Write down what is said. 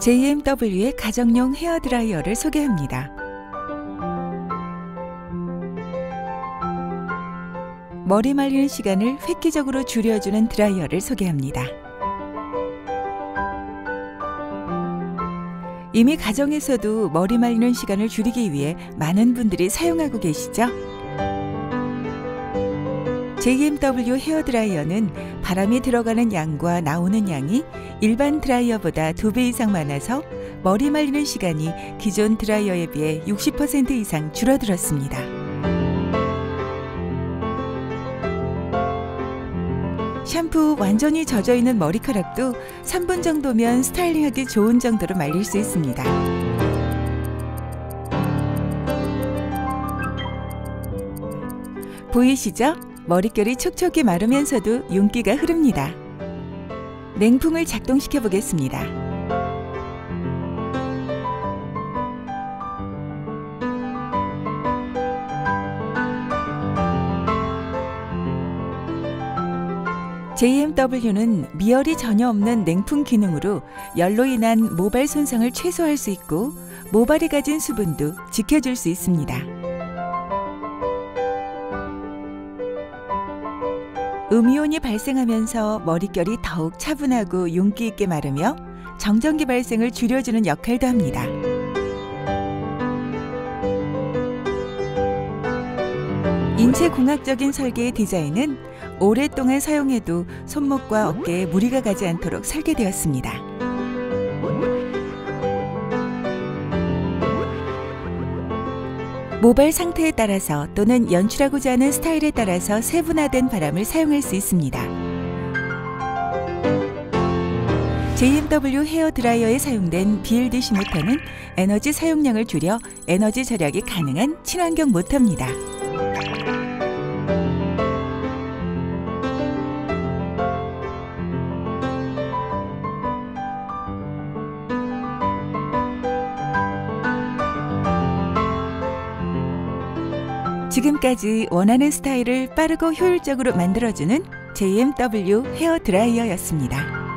JMW의 가정용 헤어드라이어를 소개합니다. 머리 말리는 시간을 획기적으로 줄여주는 드라이어를 소개합니다. 이미 가정에서도 머리 말리는 시간을 줄이기 위해 많은 분들이 사용하고 계시죠? JMW 헤어드라이어는 바람이 들어가는 양과 나오는 양이 일반 드라이어보다 2배 이상 많아서 머리 말리는 시간이 기존 드라이어에 비해 60% 이상 줄어들었습니다. 샴푸 완전히 젖어 있는 머리카락도 3분 정도면 스타일링하기 좋은 정도로 말릴 수 있습니다. 보이시죠? 머릿결이 촉촉히 마르면서도 윤기가 흐릅니다. 냉풍을 작동시켜 보겠습니다. JMW는 미열이 전혀 없는 냉풍 기능으로 열로 인한 모발 손상을 최소화할 수 있고 모발이 가진 수분도 지켜줄 수 있습니다. 음이온이 발생하면서 머릿결이 더욱 차분하고 윤기 있게 마르며 정전기 발생을 줄여주는 역할도 합니다. 인체 공학적인 설계의 디자인은 오랫동안 사용해도 손목과 어깨에 무리가 가지 않도록 설계되었습니다. 모발 상태에 따라서 또는 연출하고자 하는 스타일에 따라서 세분화된 바람을 사용할 수 있습니다. JMW 헤어 드라이어에 사용된 BLDC 모터는 에너지 사용량을 줄여 에너지 절약이 가능한 친환경 모터입니다. 지금까지 원하는 스타일을 빠르고 효율적으로 만들어주는 JMW 헤어 드라이어였습니다.